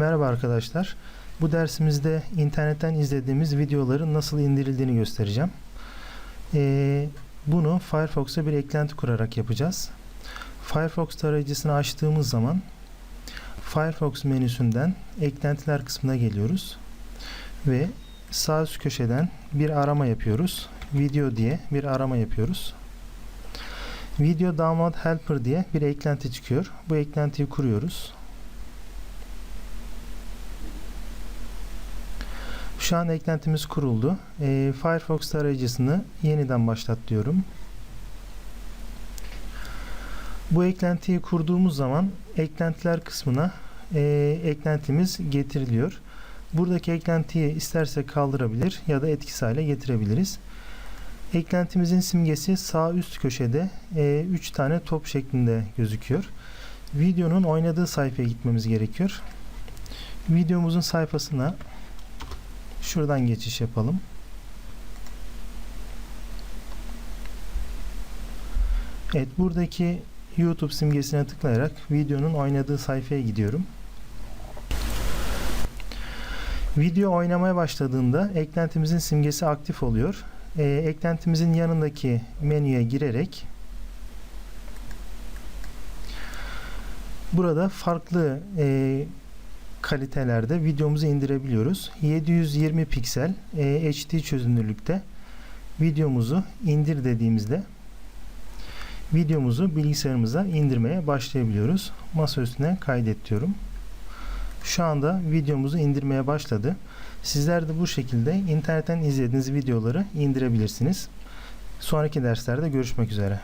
Merhaba arkadaşlar. Bu dersimizde internetten izlediğimiz videoların nasıl indirildiğini göstereceğim. Ee, bunu Firefox'a bir eklenti kurarak yapacağız. Firefox tarayıcısını açtığımız zaman Firefox menüsünden eklentiler kısmına geliyoruz ve sağ üst köşeden bir arama yapıyoruz. Video diye bir arama yapıyoruz. Video Download Helper diye bir eklenti çıkıyor. Bu eklentiyi kuruyoruz. Şu an eklentimiz kuruldu. Ee, Firefox tarayıcısını yeniden başlat diyorum. Bu eklentiyi kurduğumuz zaman eklentiler kısmına e, eklentimiz getiriliyor. Buradaki eklentiyi istersek kaldırabilir ya da etkisiz hale getirebiliriz. Eklentimizin simgesi sağ üst köşede 3 tane top şeklinde gözüküyor. Videonun oynadığı sayfaya gitmemiz gerekiyor. Videomuzun sayfasına şuradan geçiş yapalım. Evet buradaki YouTube simgesine tıklayarak videonun oynadığı sayfaya gidiyorum. Video oynamaya başladığında eklentimizin simgesi aktif oluyor. Ee, eklentimizin yanındaki menüye girerek burada farklı e, kalitelerde videomuzu indirebiliyoruz. 720 piksel e, HD çözünürlükte videomuzu indir dediğimizde videomuzu bilgisayarımıza indirmeye başlayabiliyoruz. Masa üstüne kaydet diyorum. Şu anda videomuzu indirmeye başladı. Sizler de bu şekilde internetten izlediğiniz videoları indirebilirsiniz. Sonraki derslerde görüşmek üzere.